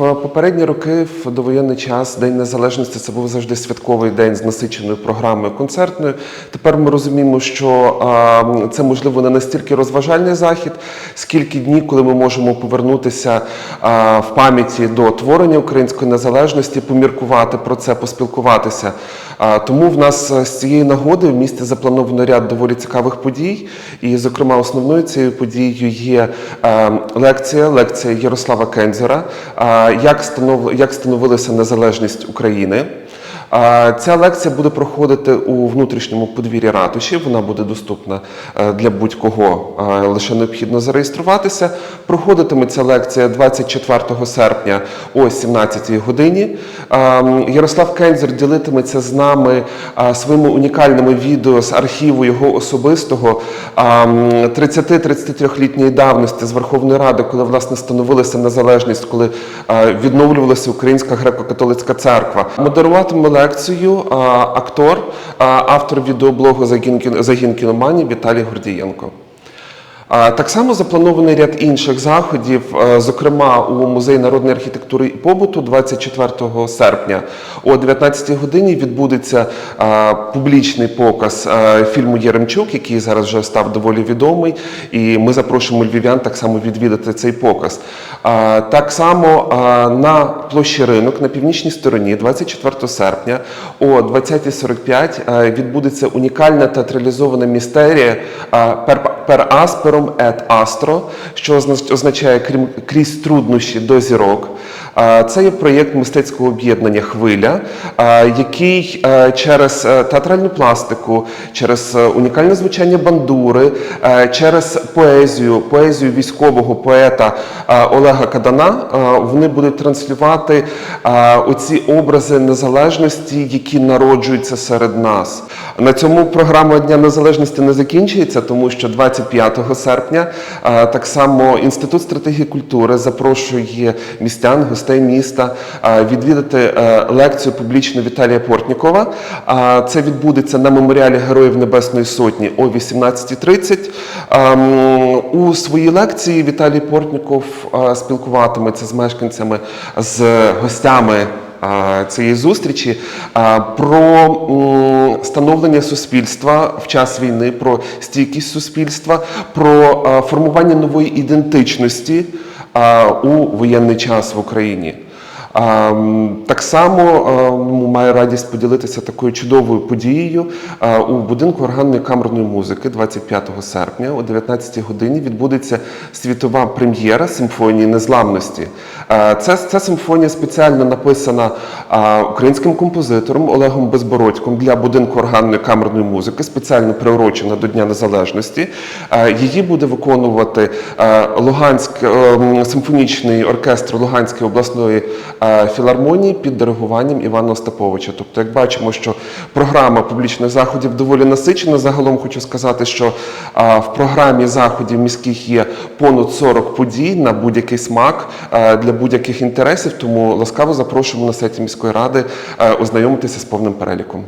в попередні роки, в довоєнний час, День Незалежності це був завжди святковий день з насиченою програмою концертною. Тепер ми розуміємо, що а, це можливо не настільки розважальний захід, скільки дні, коли ми можемо повернутися а, в пам'яті до творення української незалежності, поміркувати про це, поспілкуватися. А, Тому в нас з цієї нагоди в місті заплановано ряд доволі цікавих подій. І, зокрема, основною цією подією є е, лекція, лекція Ярослава Кензера, як, станов, як становилася незалежність України. Ця лекція буде проходити у внутрішньому подвір'ї ратуші. Вона буде доступна е, для будь-кого, е, лише необхідно зареєструватися. Проходитиме ця лекція 24 серпня о 17 годині. Е, Ярослав Кензер ділитиметься з нами е, своїми унікальними відео з архіву його особистого е, 30-33-літньої давності з Верховної Ради, коли власне становилася незалежність, коли відновлювалася Українська греко-католицька церква. Модеруватиме лекцію актор, автор відеоблогу «Загін кіно- Загін Віталій Гордієнко. Так само запланований ряд інших заходів, е, зокрема у музеї народної архітектури і побуту 24 серпня о 19 годині відбудеться е, публічний показ е, фільму Єремчук, який зараз вже став доволі відомий, і ми запрошуємо львів'ян так само відвідати цей показ. Так само на площі ринок на північній стороні 24 серпня о 20.45 е, відбудеться унікальна театралізована містерія е, «Пер Per asperum et astro, що означає крім крізь труднощі до зірок. Це є проєкт мистецького об'єднання Хвиля, який через е, театральну пластику, через е, унікальне звучання бандури, е, через поезію, поезію військового поета Олега Кадана, вони будуть транслювати оці образи незалежності, які народжуються серед нас. На цьому програма Дня Незалежності не закінчується, тому що 25 серпня так само Інститут стратегії культури запрошує містян, гостей міста е, відвідати е, лекцію публічну Віталія Портнікова. Е, Це відбудеться на меморіалі Героїв Небесної Сотні о 18.30. Ем, У своїй лекції Віталій Портніков е, спілкуватиметься з мешканцями, з гостями цієї зустрічі про становлення суспільства в час війни, про стійкість суспільства, про формування нової ідентичності у воєнний час в Україні. Так само маю радість поділитися такою чудовою подією у будинку органної камерної музики 25 серпня о 19 годині відбудеться світова прем'єра симфонії незламності. Це, ця симфонія спеціально написана українським композитором Олегом Безбородьком для будинку органної камерної музики, спеціально приурочена до Дня Незалежності. Її буде виконувати Луганськ, ем, симфонічний оркестр Луганської обласної філармонії під диригуванням Івана Остаповича. Тобто, як бачимо, що програма публічних заходів доволі насичена. Загалом хочу сказати, що в програмі заходів міських є понад 40 подій на будь-який смак е, для будь-яких інтересів. Тому ласкаво запрошуємо на сайті міської ради е, ознайомитися з повним переліком.